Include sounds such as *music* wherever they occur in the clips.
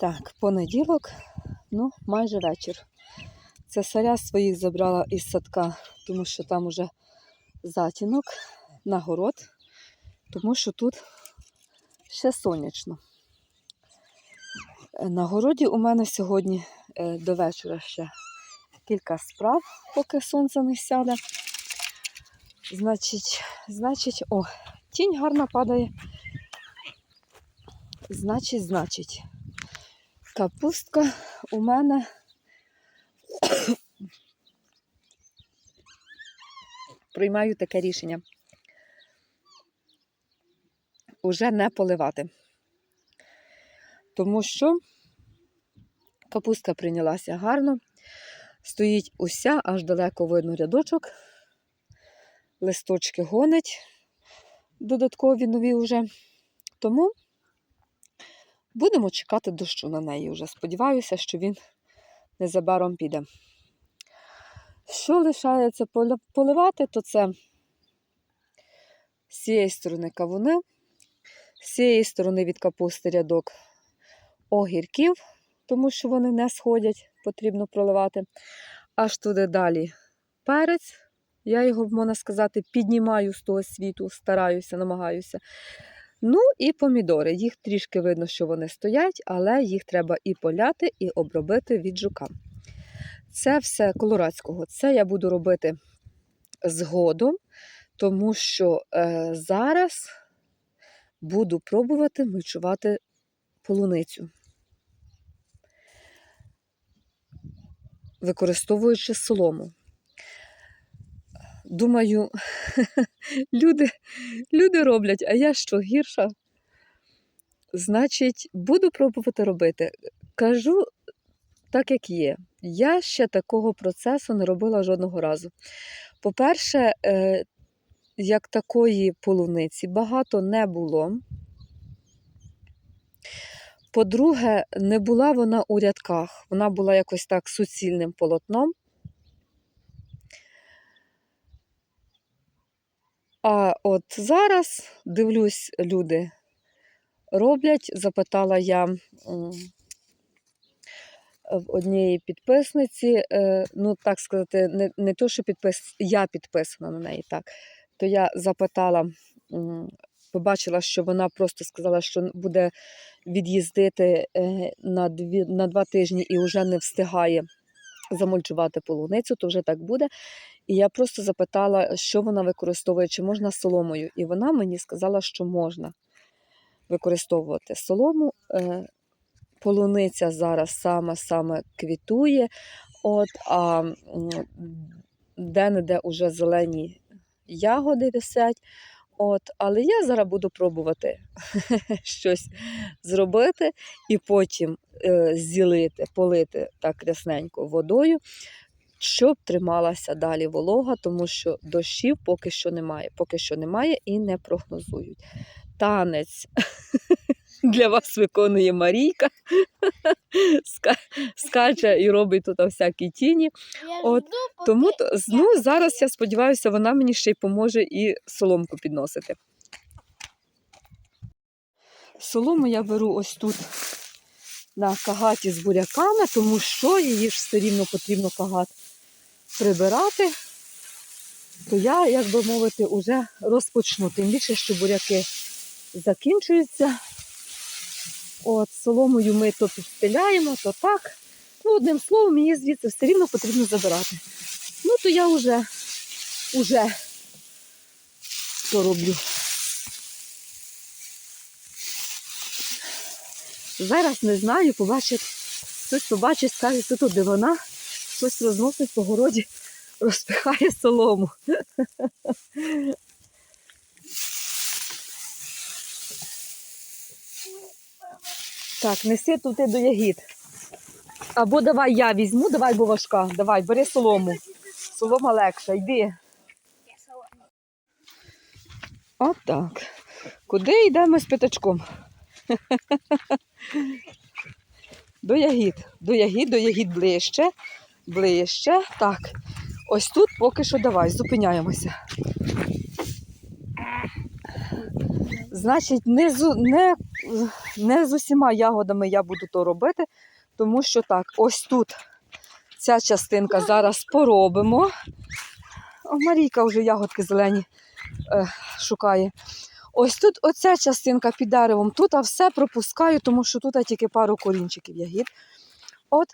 Так, понеділок, ну, майже вечір. Це саря своїх забрала із садка, тому що там уже затінок на город, тому що тут ще сонячно. Е, На городі у мене сьогодні е, до вечора ще кілька справ, поки сонце не сяде. Значить, значить, о, тінь гарно падає. Значить, значить, капустка у мене приймаю таке рішення. Уже не поливати. Тому що капустка прийнялася гарно, стоїть уся, аж далеко видно рядочок, листочки гонить, додаткові нові вже. Тому будемо чекати дощу на неї вже. Сподіваюся, що він незабаром піде. Що лишається поливати, то це з цієї сторони кавуни, з цієї сторони від капусти рядок огірків, тому що вони не сходять, потрібно проливати. Аж туди далі перець. Я його, можна сказати, піднімаю з того світу, стараюся, намагаюся. Ну і помідори. Їх трішки видно, що вони стоять, але їх треба і поляти, і обробити від жука. Це все колорадського. Це я буду робити згодом, тому що е, зараз буду пробувати мульчувати полуницю. Використовуючи солому. Думаю, *laughs* люди, люди роблять, а я що гірша? Значить, буду пробувати робити. Кажу так, як є. Я ще такого процесу не робила жодного разу. По-перше, е, як такої полуниці багато не було. По-друге, не була вона у рядках, вона була якось так суцільним полотном. А от зараз дивлюсь, люди роблять. Запитала я в однієї підписниці, е, ну так сказати, не, не то, що підпис... я підписана на неї, так. То я запитала, побачила, що вона просто сказала, що буде від'їздити е, на, дві, на два тижні і вже не встигає замульчувати полуницю, то вже так буде. І я просто запитала, що вона використовує, чи можна соломою. І вона мені сказала, що можна використовувати солому. Е, Полуниця зараз саме-саме квітує, от, а де-не-де вже зелені ягоди висять. От, але я зараз буду пробувати *laughs* щось зробити і потім е, зілити, полити так рясненько водою, щоб трималася далі волога, тому що дощів поки що немає. Поки що немає і не прогнозують. Танець *laughs* для вас виконує Марійка, скаче і робить тут всякі тіні. От, Тому ну, зараз я сподіваюся, вона мені ще й поможе і соломку підносити. Солому я беру ось тут на кагаті з буряками, тому що її ж все рівно потрібно кагат прибирати. То я, як би мовити, вже розпочну. Тим більше, що буряки закінчуються. От, соломою ми то підстеляємо, то так. Ну, одним словом, мені звідси все рівно потрібно забирати. Ну, то я вже, уже то роблю. Зараз не знаю, побачить, хтось побачить, скаже, що тут де вона, щось розносить по городі, *laughs* розпихає солому. *laughs* Так, неси туди до ягід. Або давай я візьму, давай бо важка. Давай, бери солому. Солома легша, йди. Отак. Куди йдемо з п'ятачком? *laughs* До ягід. До ягід, до ягід ближче. Ближче. Так. Ось тут поки що давай, зупиняємося. Значить, не, зу- не не з усіма ягодами я буду то робити, тому що так, ось тут ця частинка зараз поробимо. О, Марійка вже ягодки зелені е, шукає. Ось тут оця частинка під деревом. Тут а все пропускаю, тому що тут тільки пару корінчиків ягід. От,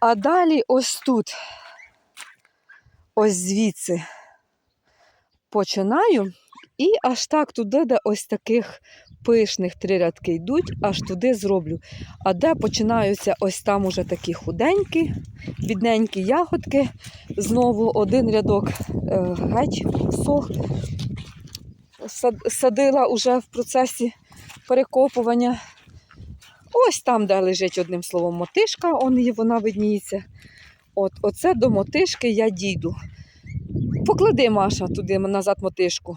а далі ось тут, ось звідси починаю. І аж так туди, де ось таких пишних три рядки йдуть, аж туди зроблю. А де починаються ось там уже такі худенькі, бідненькі ягодки. Знову один рядок е, геть сох. Садила уже в процесі перекопування. Ось там, де лежить одним словом мотишка, он вона видніється. От, оце до мотишки я дійду. Поклади, Маша, туди назад мотишку.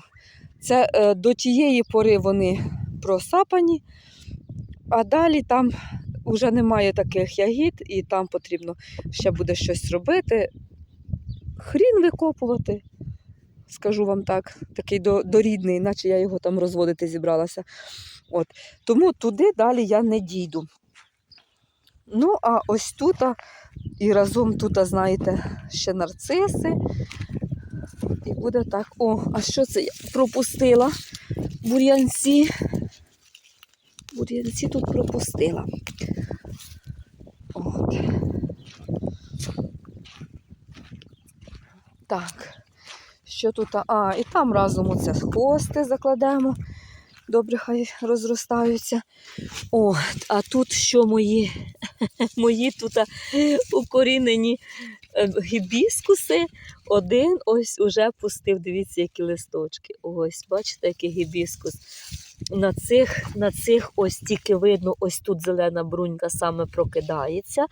Це е, до тієї пори вони просапані, а далі там вже немає таких ягід, і там потрібно ще буде щось робити. Хрін викопувати, скажу вам так, такий до- дорідний, наче я його там розводити зібралася. От. Тому туди далі я не дійду. Ну, а ось тут, і разом тут, знаєте, ще нарциси. І буде так. О, а що це я пропустила? Бур'янці. Бур'янці тут пропустила. От. Так. Що тут? А, і там разом оце хвости закладемо. Добре, хай розростаються. О, а тут що мої? *laughs* Мої тут укорінені гібіскуси. Один ось уже пустив, дивіться, які листочки. Ось, бачите, який гібіскус. На цих, на цих ось тільки видно, ось тут зелена брунька саме прокидається.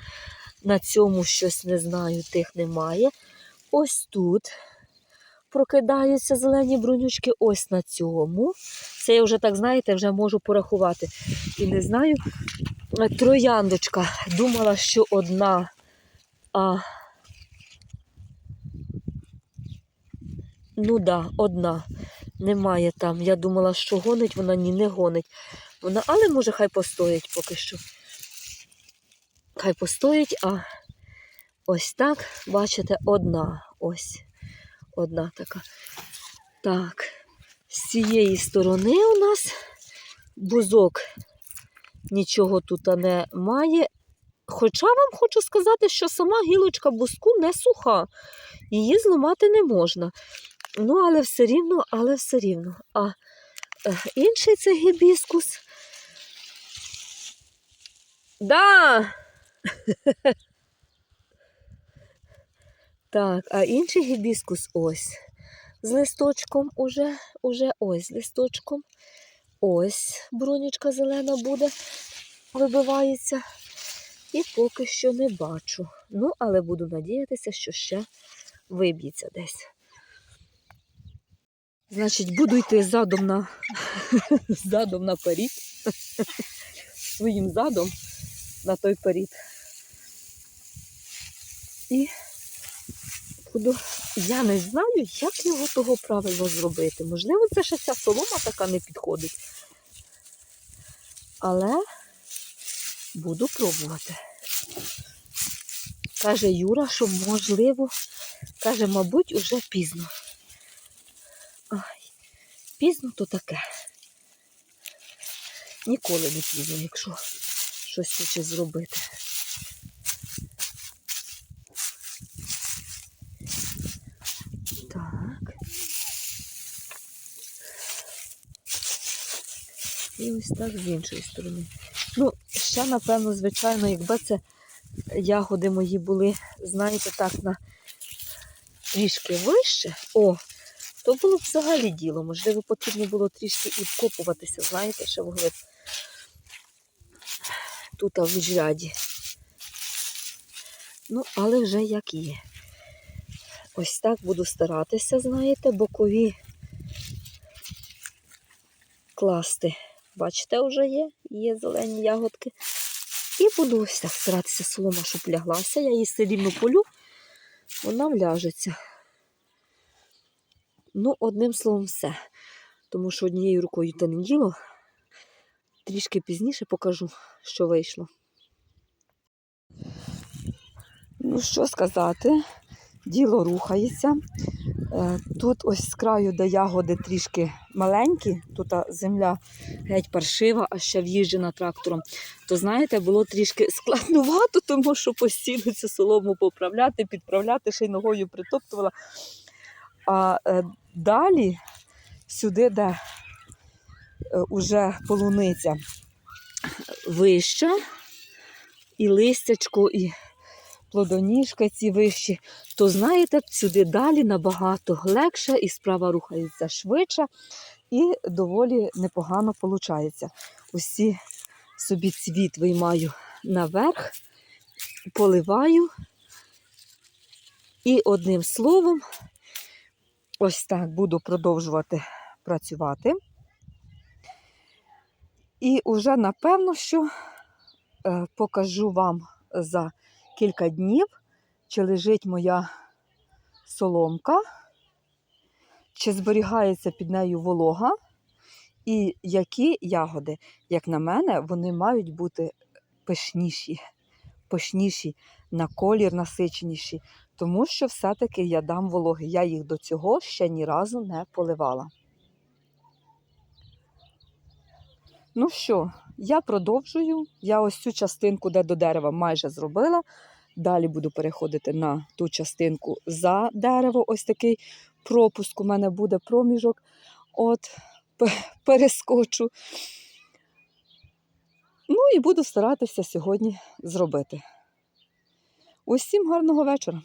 На цьому щось не знаю, тих немає. Ось тут прокидаються зелені брунючки, ось на цьому. Це я вже так, знаєте, вже можу порахувати. І не знаю. Е, Трояндочка. Думала, що одна. А... Ну да, одна. Немає там. Я думала, що гонить, вона ні не гонить. Вона, але може хай постоїть поки що. Хай постоїть, а ось так, бачите, одна. Ось. Одна така. Так, з цієї сторони у нас бузок нічого тут немає. Хоча вам хочу сказати, що сама гілочка бузку не суха, її зламати не можна. Ну, але все рівно, але все рівно. А е, інший це гібіскус. Да! *laughs* Так, а інший гібіскус ось. З листочком уже, уже ось листочком. Ось бронючка зелена буде, вибивається. І поки що не бачу. Ну, але буду надіятися, що ще виб'ється десь. Значить, буду йти задом на *laughs* задом наперед. Своїм задом на той перід. І буду. Я не знаю, як його того правильно зробити. Можливо, це ще ця солома така не підходить. Але буду пробувати. Каже Юра, що можливо, каже, мабуть, уже пізно. Пізно то таке. Ніколи не пізно, якщо щось хоче зробити. Так. І ось так з іншої сторони. Ну, ще, напевно, звичайно, якби це ягоди мої були, знаєте, так, на трішки вище, о, то було б взагалі діло. Можливо, потрібно було трішки і вкопуватися, знаєте, ще вглиб. Тут в міжряді. Ну, але вже як є. Ось так буду старатися, знаєте, бокові класти. Бачите, вже є, є зелені ягодки. І буду ось так старатися солома, щоб ляглася. Я її все полю, вона вляжеться. Ну, одним словом, все. Тому що однією рукою те не діло. трішки пізніше покажу, що вийшло. Ну, що сказати, діло рухається. Е, Тут ось з краю, де ягоди трішки маленькі, тут земля геть паршива, а ще в'їжджена трактором. То знаєте, було трішки складнувато, *laughs* тому що постійно цю солому поправляти, підправляти, ще й ногою притоптувала. А е, далі, сюди, де е, уже полуниця вища, і листячко, і плодоніжка ці вищі, то знаєте, сюди далі набагато легше і справа рухається швидше і доволі непогано виходить. Усі собі цвіт виймаю наверх, поливаю. І одним словом, ось так буду продовжувати працювати. І вже напевно, що е, покажу вам за кілька днів, чи лежить моя соломка, чи зберігається під нею волога, і які ягоди, як на мене, вони мають бути пишніші, пишніші, на колір насиченіші, тому що все-таки я дам вологи. Я їх до цього ще ні разу не поливала. Ну що, я продовжую. Я ось цю частинку, де до дерева, майже зробила. Далі буду переходити на ту частинку за дерево. Ось такий пропуск у мене буде проміжок. От, перескочу. Ну і буду старатися сьогодні зробити. Усім гарного вечора.